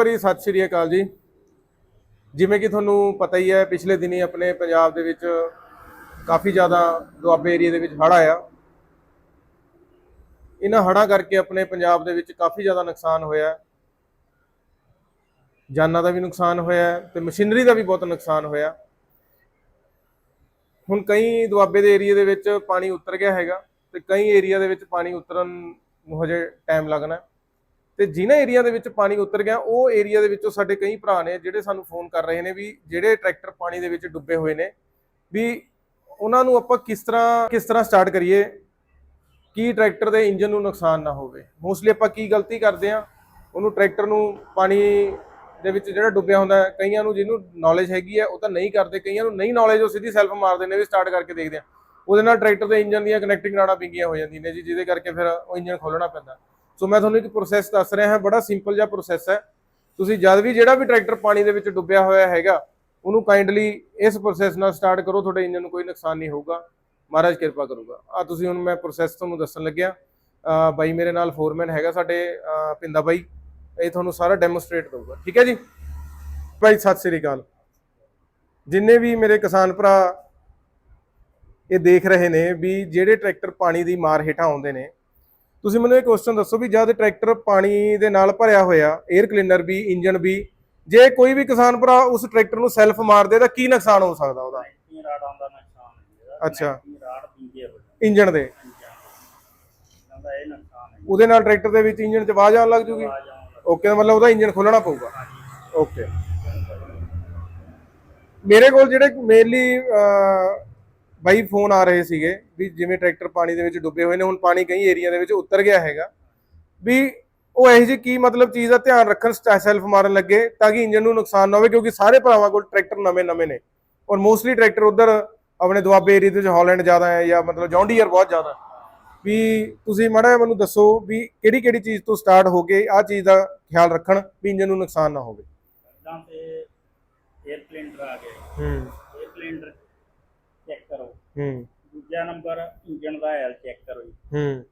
ਵਾਰੀ ਸਤਿ ਸ਼੍ਰੀ ਅਕਾਲ ਜੀ। ਜਿਵੇਂ ਕਿ ਤੁਹਾਨੂੰ ਪਤਾ ਹੀ ਹੈ, ਪਿਛਲੇ ਦਿਨੀ ਆਪਣੇ ਪੰਜਾਬ ਦੇ ਵਿੱਚ ਕਾਫੀ ਜ਼ਿਆਦਾ ਦੁਆਬੇ ਏਰੀਆ ਦੇ ਵਿੱਚ ਹੜ੍ਹ ਆਇਆ। ਇਹਨਾਂ ਹੜ੍ਹਾਂ ਕਰਕੇ ਆਪਣੇ ਪੰਜਾਬ ਦੇ ਵਿੱਚ ਕਾਫੀ ਜ਼ਿਆਦਾ ਨੁਕਸਾਨ ਹੋਇਆ ਜਾਨਾਂ ਦਾ ਵੀ ਨੁਕਸਾਨ ਹੋਇਆ ਹੈ ਤੇ ਮਸ਼ੀਨਰੀ ਦਾ ਵੀ ਬਹੁਤ ਨੁਕਸਾਨ ਹੋਇਆ ਹੁਣ ਕਈ ਦੁਆਬੇ ਦੇ ਏਰੀਆ ਦੇ ਵਿੱਚ ਪਾਣੀ ਉਤਰ ਗਿਆ ਹੈਗਾ ਤੇ ਕਈ ਏਰੀਆ ਦੇ ਵਿੱਚ ਪਾਣੀ ਉਤਰਨ ਨੂੰ ਹਜੇ ਟਾਈਮ ਲੱਗਣਾ ਤੇ ਜਿਨ੍ਹਾਂ ਏਰੀਆ ਦੇ ਵਿੱਚ ਪਾਣੀ ਉਤਰ ਗਿਆ, ਉਹ ਏਰੀਆ ਦੇ ਵਿੱਚੋਂ ਸਾਡੇ ਕਈ ਭਰਾ ਨੇ ਜਿਹੜੇ ਸਾਨੂੰ ਫੋਨ ਕਰ ਰਹੇ ਨੇ ਵੀ ਜਿਹੜੇ ਟਰੈਕਟਰ ਪਾਣੀ ਦੇ ਵਿੱਚ ਡੁੱਬੇ ਹੋਏ ਨੇ, ਵੀ ਉਹਨਾਂ ਨੂੰ ਆਪਾਂ ਕਿਸ ਤਰ੍ਹਾਂ ਕਿਸ ਤਰ੍ਹਾਂ ਸਟਾਰਟ ਕਰੀਏ ਕੀ ਟਰੈਕਟਰ ਦੇ ਇੰਜਨ ਨੂੰ ਨੁਕਸਾਨ ਨਾ ਹੋਵੇ। ਮੋਸਟਲੀ ਆਪਾਂ ਕੀ ਗਲਤੀ ਕਰਦੇ ਆ ਉਹਨੂੰ ਟਰੈਕਟਰ ਨੂੰ ਪਾਣੀ ਦੇ ਵਿੱਚ ਜਿਹੜਾ ਡੁੱਬਿਆ ਹੁੰਦਾ, ਕਈਆਂ ਨੂੰ ਜਿਹਨੂੰ ਨੌਲੇਜ ਹੈਗੀ ਹੈ, ਉਹ ਤਾਂ ਨਹੀਂ ਕਰਦੇ, ਕਈਆਂ ਨੂੰ ਨਹੀਂ ਨੌਲੇਜ ਉਹ ਸਿੱਧੀ ਸੈਲਫ ਮਾਰਦੇ ਨੇ ਵੀ ਸਟਾਰਟ ਕਰਕੇ ਦੇਖਦੇ ਆ ਉਹਦੇ ਨਾਲ ਟਰੈਕਟਰ ਦੇ ਇੰਜਨ ਦੀਆਂ ਕਨੈਕਟਿੰਗ ਨਾੜਾਂ ਪਿੰਗੀਆਂ ਹੋ ਜਾਂਦੀਆਂ ਨੇ ਜੀ, ਜਿਹਦੇ ਕਰਕੇ ਫਿਰ ਉਹ ਇੰਜਨ ਖੋਲਣਾ ਪੈਂਦਾ। ਸੋ ਮੈਂ ਤੁਹਾਨੂੰ ਇੱਕ ਪ੍ਰੋਸੈਸ ਦੱਸ ਰਿਹਾ ਹਾਂ, ਬੜਾ ਸਿੰਪਲ ਜਿਹਾ ਪ੍ਰੋਸੈਸ ਹੈ। ਤੁਸੀਂ ਜਦ ਵੀ ਜਿਹੜਾ ਵੀ ਟਰੈਕਟਰ ਪਾਣੀ ਦੇ ਵਿੱਚ ਡੁੱਬਿਆ ਹੋਇਆ ਹੈਗਾ, ਉਹਨੂੰ ਕਾਈਂਡਲੀ ਇਸ ਪ੍ਰੋਸੈਸ ਨਾਲ ਸਟਾਰਟ ਕਰੋ, ਤੁਹਾਡੇ ਇੰਜਨ ਨੂੰ ਕੋਈ ਨੁਕਸਾਨ ਨਹੀਂ ਹੋਊਗਾ। ਮਹਾਰਾਜ ਕਿਰਪਾ ਕਰੂਗਾ। ਆ ਤੁਸੀਂ ਹੁਣ ਮੈਂ ਪ੍ਰੋਸੈਸ ਤੁਹਾਨੂੰ ਦੱਸਣ ਲੱਗਿਆ। ਬਾਈ ਮੇਰੇ ਨਾਲ ਫੋਰਮੈਨ ਹੈਗਾ ਸਾਡੇ ਅਹ ਪਿੰਦਾ ਬਾਈ। ਇਹ ਤੁਹਾਨੂੰ ਸਾਰਾ ਡੈਮੋਸਟ੍ਰੇਟ ਕਰੂਗਾ। ਠੀਕ ਹੈ ਜੀ? ਭਾਈ, ਸਤਿ ਸ੍ਰੀ ਅਕਾਲ। ਜਿੰਨੇ ਵੀ ਮੇਰੇ ਕਿਸਾਨ ਭਰਾ ਇਹ ਦੇਖ ਰਹੇ ਨੇ ਵੀ ਜਿਹੜੇ ਟਰੈਕਟਰ ਪਾਣੀ ਦੀ ਮਾਰ ਹੇਠਾਂ ਆਉਂਦੇ ਨੇ ਤੁਸੀਂ ਮੈਨੂੰ ਇਹ ਕੁਐਸਚਨ ਦੱਸੋ ਵੀ ਜਦ ਟਰੈਕਟਰ ਪਾਣੀ ਦੇ ਨਾਲ ਭਰਿਆ ਹੋਇਆ 에ਅਰ ਕਲੀਨਰ ਵੀ ਇੰਜਨ ਵੀ ਜੇ ਕੋਈ ਵੀ ਕਿਸਾਨ ਭਰਾ ਉਸ ਟਰੈਕਟਰ ਨੂੰ ਸੈਲਫ ਮਾਰ ਦੇ ਤਾਂ ਕੀ ਨੁਕਸਾਨ ਹੋ ਸਕਦਾ ਉਹਦਾ? ਨੁਕਸਾਨ ਅੱਛਾ। ਇੰਜਨ ਦੇ। ਉਹਦੇ ਨਾਲ ਟਰੈਕਟਰ ਦੇ ਵਿੱਚ ਇੰਜਨ 'ਚ ਆਵਾਜ਼ ਆਉਣ ਲੱਗ ਜੂਗੀ? ਓਕੇ ਮਤਲਬ ਉਹਦਾ ਇੰਜਨ ਖੋਲਣਾ ਪਊਗਾ। ਓਕੇ ਮੇਰੇ ਕੋਲ ਜਿਹੜੇ ਮੇਨਲੀ ਬਾਈ ਫੋਨ ਆ ਰਹੇ ਸੀਗੇ ਵੀ ਜਿਵੇਂ ਟਰੈਕਟਰ ਪਾਣੀ ਦੇ ਵਿੱਚ ਡੁੱਬੇ ਹੋਏ ਨੇ ਹੁਣ ਪਾਣੀ ਕਈ ਏਰੀਆ ਦੇ ਵਿੱਚ ਉਤਰ ਗਿਆ ਹੈਗਾ। ਵੀ ਉਹ ਇਹੋ ਜਿਹੀ ਕੀ ਮਤਲਬ ਚੀਜ਼ ਦਾ ਧਿਆਨ ਰੱਖਣ ਸੈਲਫ ਮਾਰਨ ਲੱਗੇ ਤਾਂ ਕਿ ਇੰਜਨ ਨੂੰ ਨੁਕਸਾਨ ਨਾ ਹੋਵੇ ਕਿਉਂਕਿ ਸਾਰੇ ਭਰਾਵਾਂ ਕੋਲ ਟਰੈਕਟਰ ਨਵੇਂ ਨਵੇਂ ਨੇ। ਔਰ ਮੋਸਟਲੀ ਟਰੈਕਟਰ ਉਧਰ ਆਪਣੇ ਦੁਆਬੇ ਏਰੀਆ ਦੇ ਵਿੱਚ ਹਾਲੈਂਡ ਜ਼ਿਆਦਾ ਹੈ ਜਾਂ ਮਤਲਬ ਜੌਂਡੀਅਰ ਬਹੁਤ ਜ਼ਿਆਦਾ। ਵੀ ਤੁਸੀਂ ਮਾੜਾ ਮੈਨੂੰ ਦੱਸੋ ਵੀ ਕਿਹੜੀ ਕਿਹੜੀ ਚੀਜ਼ ਤੋਂ ਸਟਾਰਟ ਹੋ ਕੇ ਆਹ ਚੀਜ਼ ਦਾ ਖਿਆਲ ਰੱਖਣ ਵੀ ਇੰਜਨ ਨੂੰ ਨੁਕਸਾਨ ਨਾ ਹੋਵੇ। ਪਹਿਲਾਂ ਤੇ 에ਅਰ ਕਲਿੰਡਰ ਆ ਗਏ। ਹੂੰ। 에ਅਰ ਕਲਿੰਡਰ ਚੈੱਕ ਕਰੋ ਹੂੰ। ਦੂਜਾ ਨੰਬਰ ਇੰਜਨ ਦਾ ਆਇਲ ਚੈੱਕ ਕਰੋ ਜੀ। ਹੂੰ।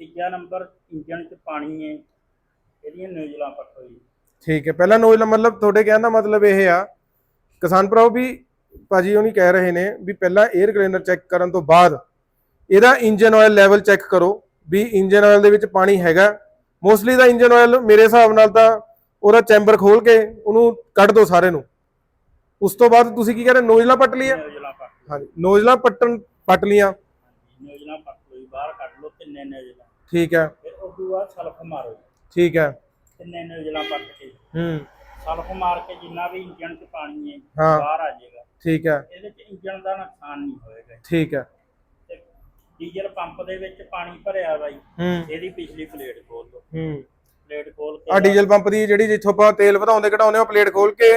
ਤੀਜਾ ਨੰਬਰ ਇੰਜਨ 'ਚ ਪਾਣੀ ਹੈ ਇਹਦੀਆਂ ਨਿਊਜ਼ਲਾਂ ਪੱਟੋ ਜੀ। ਠੀਕ ਹੈ ਪਹਿਲਾਂ ਨੋਇਲ ਮਤਲਬ ਤੁਹਾਡੇ ਕਹਿਣ ਦਾ ਮਤਲਬ ਇਹ ਆ ਕਿਸਾਨ ਭਰਾਓ ਵੀ ਭਾਜੀ ਉਹਨੀ ਕਹਿ ਰਹੇ ਨੇ ਵੀ ਪਹਿਲਾਂ 에ਅਰ ਕਲੀਨਰ ਚੈੱਕ ਕਰਨ ਤੋਂ ਬਾਅਦ ਇਹਦਾ ਇੰਜਨ ਆਇਲ ਲੈਵਲ ਚੈੱਕ ਕਰੋ ਵੀ ਇੰਜਨ ਆਇਲ ਦੇ ਵਿੱਚ ਪਾਣੀ ਹੈਗਾ। ਮੋਸਟਲੀ ਦਾ ਇੰਜਨ ਆਇਲ ਮੇਰੇ ਹਿਸਾਬ ਨਾਲ ਤਾਂ ਉਹਦਾ ਚੈਂਬਰ ਖੋਲ ਕੇ ਉਹਨੂੰ ਕੱਢ ਦਿਓ ਸਾਰੇ ਨੂੰ। ਉਸ ਤੋਂ ਬਾਅਦ ਤੁਸੀਂ ਕੀ ਕਹਿ ਰਹੇ ਨੋਜ਼ਲਾਂ ਪੱਟ ਲਓ ਹਾਂਜੀ ਨੋਜ਼ਲਾਂ ਪੱਟਣ ਪੱਟ ਲੀਆਂ ਹਾਂਜੀ ਨਿਊਜ਼ਲਾਂ ਪੱਟ ਜੀ ਬਾਹਰ ਕੱਢ ਲਓ ਤਿੰਨੇ ਨਿਊਜ਼ਲਾਂ ਠੀਕ ਹੈ। ਫਿਰ ਉਸ ਤੋਂ ਬਾਅਦ ਸਲਫ ਮਾਰੋ ਠੀਕ ਹੈ। ਤਿੰਨੇ ਨਿਊਜ਼ਲਾਂ ਪੱਟ ਕੇ। ਹੂੰ। ਸਲਫ ਮਾਰ ਕੇ ਜਿੰਨਾ ਵੀ ਇੰਜਨ 'ਚ ਪਾਣੀ ਹੈ। ਬਾਹਰ ਆ ਜਾਏਗਾ। ਠੀਕ ਹੈ। ਇਹਦੇ 'ਚ ਇੰਜਨ ਦਾ ਨੁਕਸਾਨ ਨਹੀਂ ਹੋਏਗਾ। ਠੀਕ ਹੈ। ਡੀਜ਼ਲ ਪੰਪ ਦੇ ਵਿੱਚ ਪਾਣੀ ਭਰਿਆ ਬਾਈ ਇਹਦੀ ਪਿਛਲੀ ਪਲੇਟ ਖੋਲ ਲਓ ਹੂੰ। ਪਲੇਟ ਖੋਲ ਕੇ ਆ ਡੀਜ਼ਲ ਪੰਪ ਦੀ ਜਿਹੜੀ ਜਿੱਥੋਂ ਆਪਾਂ ਤੇਲ ਵਧਾਉਂਦੇ ਘਟਾਉਂਦੇ ਆ ਪਲੇਟ ਖੋਲ ਕੇ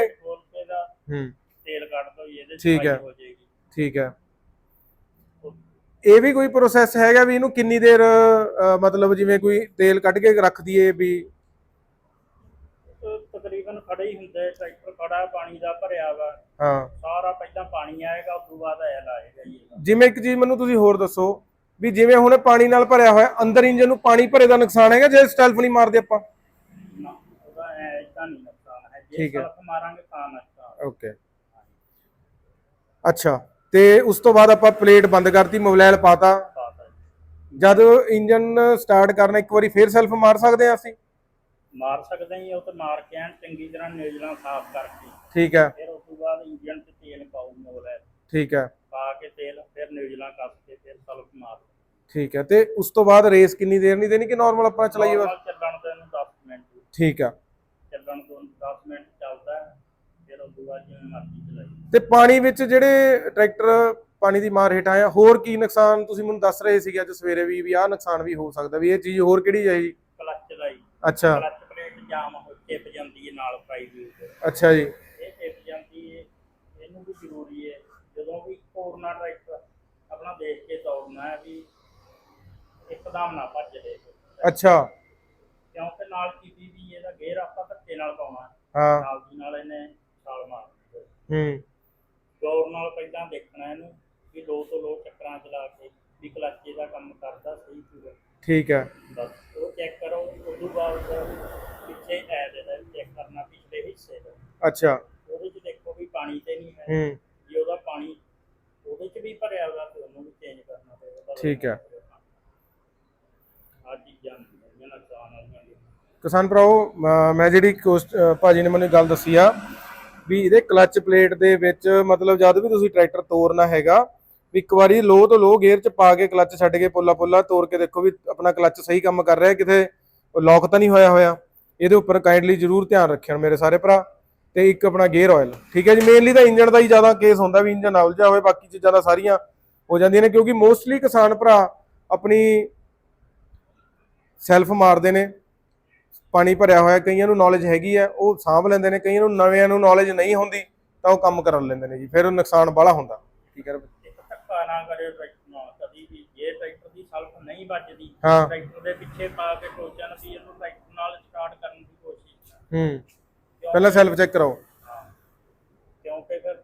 ਹੂੰ। ਤੇਲ ਕੱਢ ਦੋ ਜੀ ਇਹਦੇ 'ਚ ਠੀਕ ਹੈ। ਸਫ਼ਾਈ ਹੋ। ਜਾਏਗੀ। ਠੀਕ ਹੈ। ਇਹ ਵੀ ਕੋਈ ਪ੍ਰੋਸੈਸ ਹੈਗਾ ਵੀ ਇਹਨੂੰ ਕਿੰਨੀ ਦੇਰ ਅਹ, ਮਤਲਬ ਜਿਵੇਂ ਕੋਈ ਤੇਲ ਕੱਢ ਕੇ ਰੱਖ ਦਈਏ ਵੀ? ਉਹ ਤਕਰੀਬਨ ਖੜਾ ਹੀ ਹੁੰਦਾ ਹੈ ਟਰੈਕਟਰ ਖੜਾ ਪਾਣੀ ਦਾ ਭਰਿਆ ਵਾ। ਹਾਂ। ਸਾਰਾ ਪਹਿਲਾਂ ਪਾਣੀ ਆਏਗਾ ਉਸ ਤੋਂ ਬਾਅਦ ਆਇਲ ਆਏਗਾ ਜੀ ਇਹਦਾ। ਜਿਵੇਂ ਇੱਕ ਚੀਜ਼ ਮੈਨੂੰ ਤੁਸੀਂ ਹੋਰ ਦੱਸੋ ਵੀ ਜਿਵੇਂ ਹੁਣ ਇਹ ਪਾਣੀ ਨਾਲ ਭਰਿਆ ਹੋਇਆ ਅੰਦਰ ਇੰਜਨ ਨੂੰ ਪਾਣੀ ਭਰੇ ਦਾ ਨੁਕਸਾਨ ਹੈਗਾ ਜੇ ਸਟੈਲਫ ਨਹੀਂ ਮਾਰਦੇ ਆਪਾਂ? ਨਾ ਉਹਦਾ ਐਦਾਂ ਨਹੀਂ ਨੁਕਸਾਨ ਹੈ। ਜੇ ਠੀਕ ਹੈ। ਸਲਫ ਮਾਰਾਂਗੇ ਤਾਂ ਨੁਕਸਾਨ ਓਕੇ ਅੱਛਾ ਤੇ ਉਸ ਤੋਂ ਬਾਅਦ ਆਪਾਂ ਪਲੇਟ ਬੰਦ ਕਰਤੀ ਮੋਬਾਈਲ ਪਾਤਾ। ਜਦ ਇੰਜਨ ਸਟਾਰਟ ਕਰਨਾ ਇੱਕ ਵਾਰੀ ਫੇਰ ਸੈਲਫ ਮਾਰ ਸਕਦੇ ਆ ਅਸੀਂ? ਮਾਰ ਸਕਦੇ ਜੀ, ਉਹ ਤੇ ਮਾਰ ਕੇ ਐਨ ਚੰਗੀ ਤਰ੍ਹਾਂ ਨਿਊਜ਼ਲਾਂ ਸਾਫ਼ ਕਰਕੇ। ਠੀਕ ਹੈ। ਫਿਰ ਉਸ ਤੋਂ ਬਾਅਦ ਇੰਜਨ 'ਚ ਤੇਲ ਪਾਓ ਮੋਬਾਈਲ ਠੀਕ ਹੈ। ਪਾ ਕੇ ਤੇਲ ਫਿਰ ਨਿਊਜ਼ਲਾਂ ਕੱਸ ਕੇ ਫਿਰ ਸਲਫ ਮਾਰ। ਠੀਕ ਹੈ ਤੇ ਉਸ ਤੋਂ ਬਾਅਦ ਰੇਸ ਕਿੰਨੀ ਦੇਰ ਨਹੀਂ ਦੇਣੀ ਕਿ ਨਾਰਮਲ ਆਪਾਂ ਚਲਾਈਏ ਬਸ? ਚੱਲਣ ਤੋਂ ਇਹਨੂੰ 10 ਮਿੰਟ। ਠੀਕ ਹੈ। ਚੱਲਣ ਤੋਂ 10 ਮਿੰਟ। ਤੋਂ ਪਾਣੀ ਵਿੱਚ ਜਿਹੜੇ ਟਰੈਕਟਰ ਪਾਣੀ ਦੀ ਮਾਰ ਹੇਠ ਆਇਆ ਹੋਰ ਕੀ ਨੁਕਸਾਨ ਤੁਸੀਂ ਮੈਨੂੰ ਦੱਸ ਰਹੇ ਸੀਗੇ ਅੱਜ ਸਵੇਰੇ ਵੀ ਵੀ ਆਹ ਨੁਕਸਾਨ ਵੀ ਹੋ ਸਕਦਾ ਵੀ ਇਹ ਚੀਜ਼ ਹੋਰ ਕਿਹੜੀ ਹੈ ਜੀ? ਕਲੱਚ ਦਾ ਹੀ ਅੱਛਾ। ਕਲੱਚ ਪਲੇਟ ਜਾਮ ਹੋ ਟਿਪ ਜਾਂਦੀ ਹੈ ਨਾਲ ਦੇ ਅੱਛਾ ਜੀ। ਇਹ ਟਿਪ ਜਾਂਦੀ ਹੈ ਇਹਨੂੰ ਵੀ ਜ਼ਰੂਰੀ ਹੈ ਜਦੋਂ ਵੀ ਕੋਰਨਾ ਟਰੈਕਟਰ ਆਪਣਾ ਦੇਖ ਕੇ ਦੌੜਨਾ ਹੈ ਵੀ ਇੱਕਦਮ ਨਾ ਭੱਜ ਦੇ ਅੱਛਾ। ਕਿਉਂਕਿ ਨਾਲ ਕੀਤੀ ਵੀ ਇਹਦਾ ਗੇਅਰ ਆਪਾਂ ਧੱਕੇ ਨਾਲ ਪਾਉਣਾ। ਹੈ। ਨਾਲ ਦੀ ਨਾਲ ਇਹਨੇ ਹੈ। ਦੌੜ ਨਾਲ ਪਹਿਲਾਂ ਦੇਖਣਾ ਇਹਨੂੰ ਵੀ ਲੋ ਤੋਂ ਲੋ ਚੱਕਰਾਂ ਚਲਾ ਕੇ ਵੀ ਕਲੱਚੇ ਦਾ ਕੰਮ ਕਰਦਾ ਸਹੀ ਪੂਰਾ। ਠੀਕ ਹੈ ਬਸ ਉਹ ਚੈੱਕ ਕਰੋ ਉਸ ਤੋਂ ਬਾਅਦ ਪਿੱਛੇ ਐਡ ਇਹਦਾ ਚੈੱਕ ਕਰਨਾ ਵੀ ਅੱਛਾ। ਉਹਦੇ 'ਚ ਦੇਖੋ ਵੀ ਪਾਣੀ ਤੇ ਨਹੀਂ ਹੈ। ਹੂੰ। ਜੇ ਉਹਦਾ ਪਾਣੀ ਉਹਦੇ 'ਚ ਵੀ ਭਰਿਆ ਹੋਗਾ ਤੇ ਉਹਨੂੰ ਵੀ ਚੇਂਜ ਕਰਨਾ ਪਏਗਾ। ਠੀਕ ਹੈ। ਆ ਚੀਜ਼ਾਂ ਨੁਕਸਾਨ ਵਾਲੀਆਂ ਕਿਸਾਨ ਭਰਾਓ ਮ- ਜਿਹੜੀ ਭਾਜੀ ਨੇ ਮੈਨੂੰ ਗੱਲ ਦੱਸੀ ਆ ਵੀ ਇਹਦੇ ਕਲੱਚ ਪਲੇਟ ਦੇ ਵਿੱਚ ਮਤਲਬ ਜਦ ਵੀ ਤੁਸੀਂ ਟਰੈਕਟਰ ਤੋਰਨਾ ਹੈਗਾ, ਵੀ ਇੱਕ ਵਾਰੀ ਲੋ ਤੋਂ ਲੋ ਗੇਅਰ ਚ ਪਾ ਕੇ ਕਲੱਚ ਛੱਡ ਕੇ ਪੋਲਾ ਪੋਲਾ ਤੋਰ ਕੇ ਦੇਖੋ ਵੀ ਆਪਣਾ ਕਲੱਚ ਸਹੀ ਕੰਮ ਕਰ ਰਿਹਾ, ਕਿਤੇ ਲੌਕ ਤਾਂ ਨਹੀਂ ਹੋਇਆ ਹੋਇਆ। ਇਹਦੇ ਉੱਪਰ ਕਾਈਂਡਲੀ ਜ਼ਰੂਰ ਧਿਆਨ ਰੱਖਿਓ ਮੇਰੇ ਸਾਰੇ ਭਰਾ ਤੇ ਇੱਕ ਆਪਣਾ ਗੇਅਰ ਆਇਲ ਠੀਕ ਹੈ ਜੀ ਮੇਨਲੀ ਤਾਂ ਇੰਜਨ ਦਾ ਹੀ ਜ਼ਿਆਦਾ ਕੇਸ ਹੁੰਦਾ ਵੀ ਇੰਜਨ ਉਲਝਾ ਹੋਵੇ ਬਾਕੀ ਚੀਜ਼ਾਂ ਦਾ ਸਾਰੀਆਂ ਹੋ ਜਾਂਦੀਆਂ ਨੇ ਕਿਉਂਕਿ ਮੋਸਟਲੀ ਕਿਸਾਨ ਭਰਾ ਆਪਣੀ ਸੈਲਫ ਮਾਰਦੇ ਨੇ। ਪਾਣੀ ਭਰਿਆ ਹੋਇਆ ਕਈਆਂ ਨੂੰ ਨੌਲੇਜ ਹੈਗੀ ਆ ਉਹ ਸਾਂਭ ਲੈਂਦੇ ਨੇ ਕਈਆਂ ਨੂੰ ਨਵਿਆਂ ਨੂੰ ਨੌਲੇਜ ਨਹੀਂ ਹੁੰਦੀ ਤਾਂ ਉਹ ਕੰਮ ਕਰ ਲੈਂਦੇ ਨੇ ਜੀ ਫਿਰ ਉਹ ਨੁਕਸਾਨ ਬਾਹਲਾ ਹੁੰਦਾ। ਠੀਕ ਹੈ ਧੱਕਾ ਨਾ ਕਰੇ ਟਰੈਕਟਰ ਨਾਲ ਕਦੀ ਵੀ ਜੇ ਟਰੈਕਟਰ ਦੀ ਸਲਫ ਨਹੀਂ ਵੱਜਦੀ ਹਾਂ। ਟਰੈਕਟਰ ਦੇ ਪਿੱਛੇ ਪਾ ਕੇ ਟੋਚਨ ਵੀ ਇਹਨੂੰ ਟਰੈਕਟਰ ਨਾਲ ਸਟਾਰਟ ਕਰਨ ਦੀ ਕੋਸ਼ਿਸ਼ ਹੂੰ। ਕਿਉਂ- ਪਹਿਲਾਂ ਸੈਲਫ ਚੈੱਕ ਕਰਾਓ ਹਾਂ। ਕਿਉਂਕਿ ਫਿਰ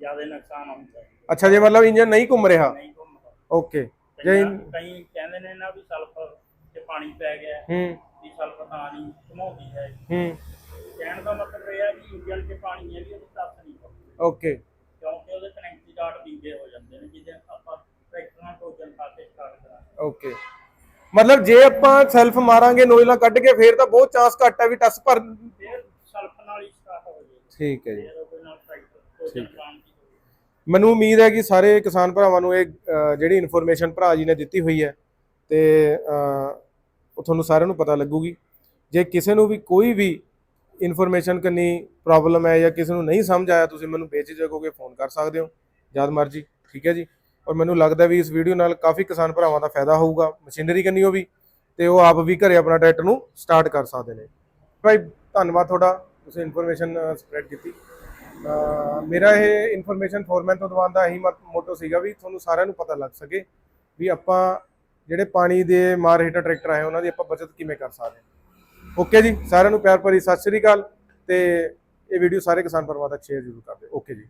ਜ਼ਿਆਦਾ ਨੁਕਸਾਨ ਹੁੰਦਾ ਹੈ ਅੱਛਾ ਜੇ ਮਤਲਬ ਇੰਜਨ ਨਹੀਂ ਘੁੰਮ ਰਿਹਾ। ਨਹੀਂ ਘੁੰਮਦਾ ਓਕੇ ਜੇ ਕਈਆਂ- ਕਈ ਕਹਿੰਦੇ ਨੇ ਨਾ ਵੀ ਸਲਫਰ ਤੇ ਪਾਣੀ ਪੈ ਗਿਆ। ਹੂੰ। ਵੀ ਸਲਫਰ ਤਾਂ ਨਹੀਂ ਘੁਮਾਉਂਦੀ ਹੈ। ਹੂੰ। ਕਹਿਣ ਦਾ ਮਤਲਬ ਇਹ ਹੈ ਕਿ ਇੰਜਨ 'ਚ ਪਾਣੀ ਹੈ ਵੀ ਉਹਦੇ ਤੱਕ ਨਹੀਂ ਪਾਉਂਦੀ। ਓਕੇ। ਕਿਉਂਕਿ ਉਹਦੇ ਕਨੈਕਟਿਵ ਡਾਟ ਦੀਵੇ ਹੋ ਜਾਂਦੇ ਨੇ ਜਿਹਦੇ ਆਪਾਂ ਟਰੈਕਟਰ ਨਾਲ ਟੋਚਨ ਪਾ ਕੇ ਸਟਾਰਟ ਕਰਾਂਗੇ। ਓਕੇ। ਮਤਲਬ ਜੇ ਆਪਾਂ ਸੈਲਫ ਮਾਰਾਂਗੇ ਨੋਇਲਾਂ ਕੱਢ ਕੇ ਫੇਰ ਤਾਂ ਬਹੁਤ ਚਾਂਸ ਘੱਟ ਹੈ ਵੀ ਟੱਸ ਭਰ ਫਿਰ ਸਲਫ ਨਾਲ ਹੀ ਸਟਾਰਟ ਹੋ ਜਾਏਗਾ। ਠੀਕ ਹੈ ਜੀ। ਫਿਰ ਉਹਦੇ ਨਾਲ ਟਰੈਕਟਰ ਮੈਨੂੰ ਉਮੀਦ ਹੈ ਕਿ ਸਾਰੇ ਕਿਸਾਨ ਭਰਾਵਾਂ ਨੂੰ ਇਹ ਅ, ਜਿਹੜੀ ਇਨਫੋਰਮੇਸ਼ਨ ਭਰਾ ਜੀ ਨੇ ਦਿੱਤੀ ਹੋਈ ਹੈ ਤੇ ਅ, ਉਹ ਤੁਹਾਨੂੰ ਸਾਰਿਆਂ ਨੂੰ ਪਤਾ ਲੱਗੂਗੀ। ਜੇ ਕਿਸੇ ਨੂੰ ਵੀ ਕੋਈ ਵੀ ਇਨਫੋਰਮੇਸ਼ਨ ਕਰਨੀ ਪ੍ਰੋਬਲਮ ਹੈ ਜਾਂ ਕਿਸੇ ਨੂੰ ਨਹੀਂ ਸਮਝ ਆਇਆ, ਤੁਸੀਂ ਮੈਨੂੰ ਬੇਝਿਜਕ ਹੋ ਕੇ ਫੋਨ ਕਰ ਸਕਦੇ ਹੋ, ਜਦ ਮਰਜ਼ੀ, ਠੀਕ ਹੈ ਜੀ? ਔਰ ਮੈਨੂੰ ਲੱਗਦਾ ਵੀ ਇਸ ਵੀਡੀਓ ਨਾਲ ਕਾਫੀ ਕਿਸਾਨ ਭਰਾਵਾਂ ਦਾ ਫਾਇਦਾ ਹੋਊਗਾ, ਮਸ਼ੀਨਰੀ ਕੰਨੀਓ ਵੀ, ਤੇ ਉਹ ਆਪ ਵੀ ਘਰੇ ਆਪਣਾ ਟਰੈਕਟਰ ਨੂੰ ਸਟਾਰਟ ਕਰ ਸਕਦੇ ਨੇ। ਭਾਈ, ਧੰਨਵਾਦ ਤੁਹਾਡਾ, ਤੁਸੀਂ ਇਨਫੋਰਮੇਸ਼ਨ ਸਪਰੈਡ ਕੀਤੀ। ਮੇਰਾ ਇਹ ਇਨਫੋਰਮੇਸ਼ਨ ਫੋਰਮੈਨ ਤੋਂ ਦਵਾਉਣ ਦਾ ਇਹੀ ਮੋਟੋ ਸੀਗਾ ਵੀ ਤੁਹਾਨੂੰ ਸਾਰਿਆਂ ਨੂੰ ਪਤਾ ਲੱਗ ਸਕੇ ਵੀ ਆਪਾਂ ਜਿਹੜੇ ਪਾਣੀ ਦੇ ਮਾਰ ਹੇਠਾਂ ਟਰੈਕਟਰ ਆਏ, ਉਹਨਾਂ ਦੀ ਆਪਾਂ ਬਚਤ ਕਿਵੇਂ ਕਰ ਸਕਦੇ ਹਾਂ? ਓਕੇ ਜੀ, ਸਾਰਿਆਂ ਨੂੰ ਪਿਆਰ ਭਰੀ ਸਤਿ ਸ੍ਰੀ ਅਕਾਲ ਤੇ ਇਹ ਵੀਡੀਓ ਸਾਰੇ ਕਿਸਾਨ ਪਰਿਵਾਰ ਤੱਕ ਸ਼ੇਅਰ ਜ਼ਰੂਰ ਕਰ ਦਿਓ। ਓਕੇ ਜੀ।